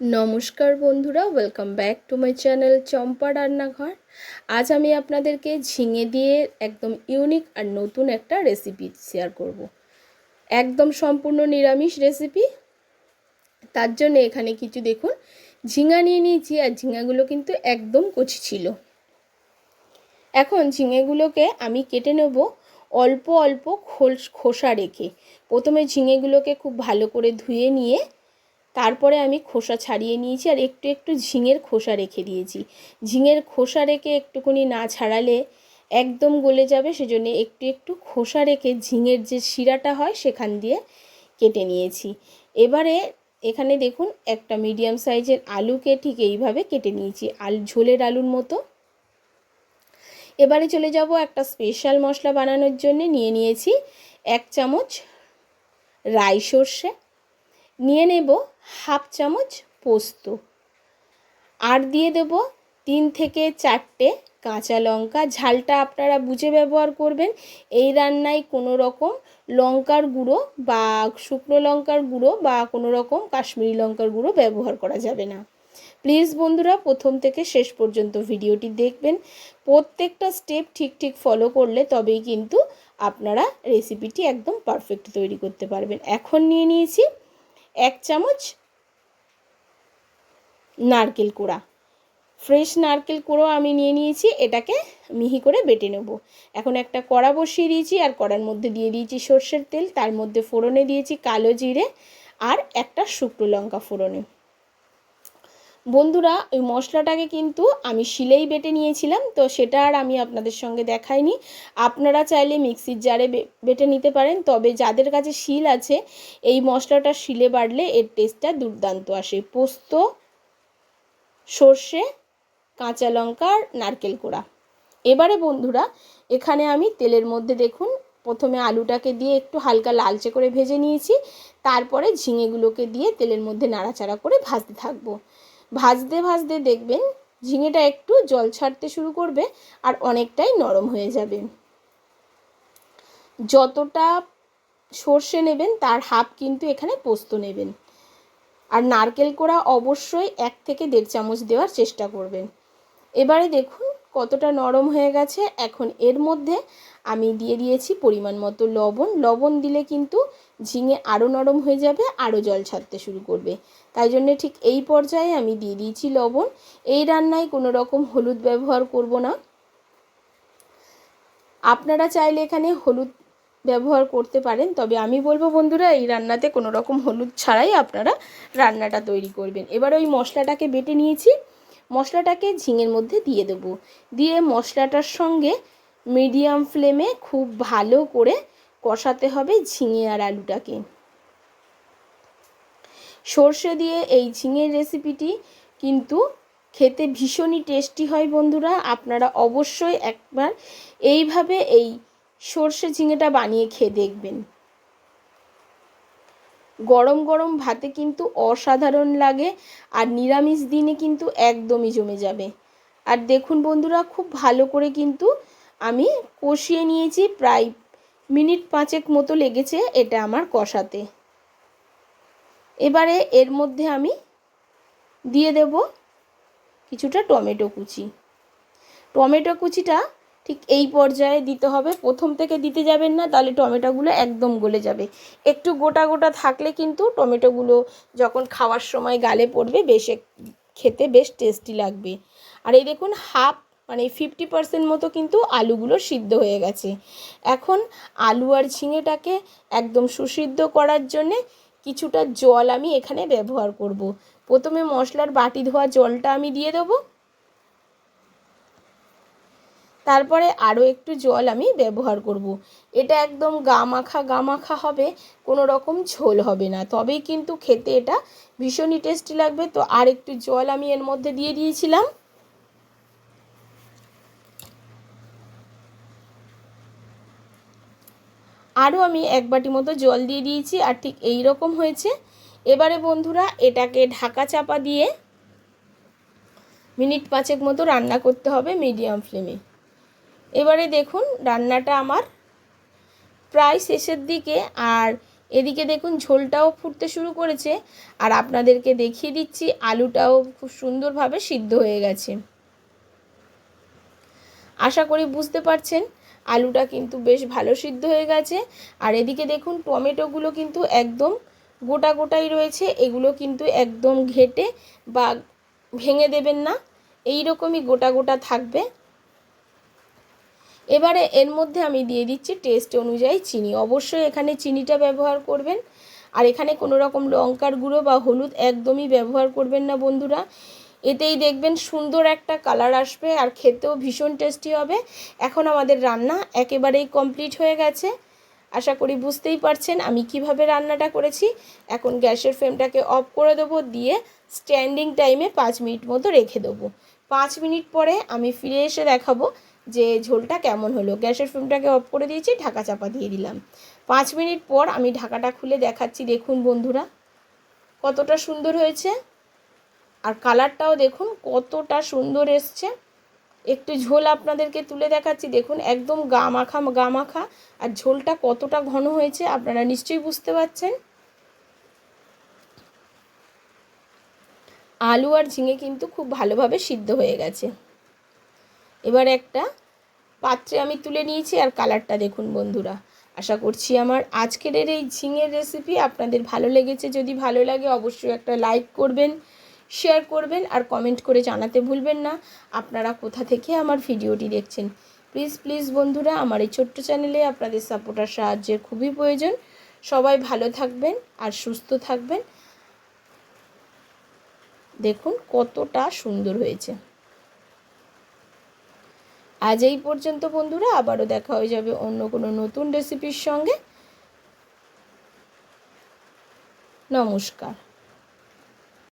নমস্কার বন্ধুরা welcome back to my channel Champa Rannaghar. আজ আমি আপনাদেরকে ঝিঙে দিয়ে একদম ইউনিক আর নতুন একটা রেসিপি শেয়ার করব। একদম সম্পূর্ণ নিরামিষ রেসিপি তার জন্য এখানে কিছু দেখুন, ঝিঙা নিয়ে নিয়েছি আর ঝিঙাগুলো কিন্তু একদম কচি ছিল। এখন ঝিঙেগুলোকে আমি কেটে নেব অল্প অল্প খোল খোসা রেখে। প্রথমে ঝিঙেগুলোকে খুব ভালো করে ধুয়ে নিয়ে তারপরে আমি খোসা ছাড়িয়ে নিয়েছি আর একটু একটু ঝিঙের খোসা রেখে দিয়েছি। ঝিঙের খোসা রেখে একটুখানি না ছাড়ালে একদম গলে যাবে, সেজন্য একটু একটু খোসা রেখে ঝিঙের যে শিরাটা হয় সেখান দিয়ে কেটে নিয়েছি। এবারে এখানে দেখুন একটা মিডিয়াম সাইজের আলুকে ঠিক এইভাবে কেটে নিয়েছি, আলু ঝোলের আলুর মতো। এবারে চলে যাব একটা স্পেশাল মশলা বানানোর জন্য, নিয়ে নিয়েছি এক চামচ রাই সর্ষে। নিয়ে নেব হাফ চামচ পোস্ত। আর দিয়ে দেব তিন থেকে চারটে কাঁচা লঙ্কা। ঝালটা আপনারা বুঝে ব্যবহার করবেন। এই রান্নায় কোনো রকম লঙ্কার গুঁড়ো বা শুকনো লঙ্কার গুঁড়ো বা কোনো রকম কাশ্মীরি লঙ্কার গুঁড়ো ব্যবহার করা যাবে না। প্লিজ বন্ধুরা, প্রথম থেকে শেষ পর্যন্ত ভিডিওটি দেখবেন। প্রত্যেকটা স্টেপ ঠিক ঠিক ফলো করলে তবেই কিন্তু আপনারা রেসিপিটি একদম পারফেক্ট তৈরি করতে পারবেন। এখন নিয়ে নিয়েছি এক চামচ নারকেল কুড়া। ফ্রেশ নারকেল কুড়ো আমি নিয়ে নিয়েছি, এটাকে মিহি করে বেটে নেব। এখন একটা কড়া বসিয়ে দিয়েছি, আর কড়ার মধ্যে দিয়ে দিয়েছি সর্ষের তেল, তার মধ্যে ফোড়নে দিয়েছি কালো জিরে আর একটা শুকনো লঙ্কা ফোড়নে। বন্ধুরা, ওই মশলাটাকে কিন্তু আমি শিলেই বেটে নিয়েছিলাম, তো সেটা আর আমি আপনাদের সঙ্গে দেখাইনি। আপনারা চাইলে মিক্সির জারে বেটে নিতে পারেন, তবে যাদের কাছে শিল আছে, এই মশলাটা শিলে বাড়লে এর টেস্টটা দুর্দান্ত আসে। পোস্ত, সর্ষে, কাঁচা লঙ্কা আর নারকেল কোড়া। এবারে বন্ধুরা, এখানে আমি তেলের মধ্যে দেখুন, প্রথমে আলুটাকে দিয়ে একটু হালকা লালচে করে ভেজে নিয়েছি, তারপরে ঝিঙেগুলোকে দিয়ে তেলের মধ্যে নাড়াচাড়া করে ভাজতে থাকব। ভাজতে ভাজতে দেখবেন ঝিঙেটা একটু জল ছাড়তে শুরু করবে আর অনেকটাই নরম হয়ে যাবে। যতটা সর্ষে নেবেন তার হাফ কিন্তু এখানে পোস্ত নেবেন। আর নারকেল কোড়া অবশ্যই এক থেকে দেড় চামচ দেওয়ার চেষ্টা করবেন। এবারে দেখুন কতটা নরম হয়ে গেছে, এখন এর মধ্যে আমি দিয়ে দিয়েছি পরিমাণ মতো লবণ। লবণ দিলে কিন্তু ঝিঙে আরও নরম হয়ে যাবে আরও জল ছাড়তে শুরু করবে। তাই জন্যে ঠিক এই পর্যায়ে আমি দিয়ে দিয়েছি লবণ। এই রান্নায় কোনো রকম হলুদ ব্যবহার করব না। আপনারা চাইলে এখানে হলুদ ব্যবহার করতে পারেন, তবে আমি বলব বন্ধুরা, এই রান্নাতে কোনো রকম হলুদ ছাড়াই আপনারা রান্নাটা তৈরি করবেন। এবার ওই মশলাটাকে বেটে নিয়েছি। মশলাটাকে ঝিঙের মধ্যে দিয়ে দেবো। দিয়ে মশলাটার সঙ্গে মিডিয়াম ফ্লেমে খুব ভালো করে কষাতে হবে ঝিঙে আর আলুটাকে। সর্ষে দিয়ে এই ঝিঙের রেসিপিটি কিন্তু খেতে ভীষণই টেস্টি হয় বন্ধুরা। আপনারা অবশ্যই একবার এইভাবে এই সর্ষে ঝিঙেটা বানিয়ে খেয়ে দেখবেন। গরম গরম ভাতে কিন্তু অসাধারণ লাগে আর নিরামিষ দিনে কিন্তু একদমই জমে যাবে। আর দেখুন বন্ধুরা, খুব ভালো করে কিন্তু আমি কষিয়ে নিয়েছি, প্রায় মিনিট পাঁচেক মতো লেগেছে এটা আমার কষাতে। এবারে এর মধ্যে আমি দিয়ে দেব কিছুটা টমেটো কুচি। টমেটো কুচিটা ঠিক এই পর্যায়ে দিতে হবে। প্রথম থেকে দিতে যাবেন না, তাহলে টমেটোগুলো একদম গলে যাবে। একটু গোটা গোটা থাকলে কিন্তু টমেটোগুলো যখন খাওয়ার সময় গালে পড়বে, বেশ খেতে বেশ টেস্টি লাগবে। আর এই দেখুন, হাফ মানে ফিফটি পার্সেন্ট মতো কিন্তু আলুগুলো সিদ্ধ হয়ে গেছে। এখন আলু আর ঝিঙেটাকে একদম সুসিদ্ধ করার জন্যে কিছুটা জল আমি এখানে ব্যবহার করব। প্রথমে মশলার বাটি ধোয়া জলটা আমি দিয়ে দেবো। তারপরে আরও একটু জল আমি ব্যবহার করব। এটা একদম গা মাখা গা মাখা হবে, কোনো রকম ঝোল হবে না। তবেই কিন্তু খেতে এটা ভীষণই টেস্টি লাগবে। তো আর একটু জল আমি এর মধ্যে দিয়ে দিয়েছিলাম। আরও আমি এক বাটি মতো জল দিয়ে দিয়েছি, আর ঠিক এই রকম হয়েছে। এবারে বন্ধুরা এটাকে ঢাকা চাপা দিয়ে মিনিট পাঁচেক মতো রান্না করতে হবে মিডিয়াম ফ্লেমে। এবারে দেখুন রান্নাটা আমার প্রায় শেষের দিকে, আর এদিকে দেখুন ঝোলটাও ফুটতে শুরু করেছে, আর আপনাদেরকে দেখিয়ে দিচ্ছি আলুটাও খুব সুন্দরভাবে সিদ্ধ হয়ে গেছে। আশা করি বুঝতে পারছেন, আলুটা কিন্তু বেশ ভালো সিদ্ধ হয়ে গেছে, আর এদিকে দেখুন টমেটোগুলো কিন্তু একদম গোটা গোটাই রয়েছে, এগুলো কিন্তু একদম ঘেটে বা ভেঙে দেবেন না এই রকমই গোটা গোটা থাকবে। এবারে এর মধ্যে আমি দিয়ে দিচ্ছি টেস্ট অনুযায়ী চিনি। অবশ্যই এখানে চিনিটা ব্যবহার করবেন। আর এখানে কোনো রকম লঙ্কার গুঁড়ো বা হলুদ একদমই ব্যবহার করবেন না বন্ধুরা। এতেই দেখবেন সুন্দর একটা কালার আসবে আর খেতেও ভীষণ টেস্টি হবে। এখন আমাদের রান্না একেবারেই কমপ্লিট হয়ে গেছে। আশা করি বুঝতেই পারছেন আমি কীভাবে রান্নাটা করেছি। এখন গ্যাসের ফ্লেমটাকে অফ করে দেবো, দিয়ে স্ট্যান্ডিং টাইমে পাঁচ মিনিট মতো রেখে দেবো। পাঁচ মিনিট পরে আমি ফিরে এসে দেখাবো যে ঝোলটা কেমন হলো। গ্যাসের ফ্লেমটাকে অফ করে দিয়েছি, ঢাকা চাপা দিয়ে দিলাম। পাঁচ মিনিট পর আমি ঢাকাটা খুলে দেখাচ্ছি, দেখুন বন্ধুরা, কতটা সুন্দর হয়েছে। আর কালারটাও দেখুন, কতটা সুন্দর এসছে। একটু ঝোল আপনাদেরকে তুলে দেখাচ্ছি, দেখুন, একদম গা মাখা গা মাখা আর ঝোলটা কতটা ঘন হয়েছে, আপনারা নিশ্চয়ই বুঝতে পারছেন। আলু আর ঝিঙে কিন্তু খুব ভালোভাবে সিদ্ধ হয়ে গেছে। এবার একটা পাত্রে আমি তুলে নিয়েছি আর কালারটা দেখুন বন্ধুরা। আশা করছি আমার আজকের এই ঝিঙের রেসিপি আপনাদের ভালো লেগেছে। যদি ভালো লাগে অবশ্যই একটা লাইক করবেন শেয়ার করবেন আর কমেন্ট করে জানাতে ভুলবেন না। আপনারা কোথা থেকে আমার ভিডিওটি দেখছেন? প্লিজ প্লিজ বন্ধুরা, আমার এই ছোট্ট চ্যানেলে আপনাদের সাপোর্ট আর সাহায্যের খুবই প্রয়োজন। সবাই ভালো থাকবেন আর সুস্থ থাকবেন। দেখুন কতটা সুন্দর হয়েছে। আজ এই পর্যন্ত বন্ধুরা আবারও দেখা হয়ে যাবে অন্য কোনো নতুন রেসিপির সঙ্গে। নমস্কার।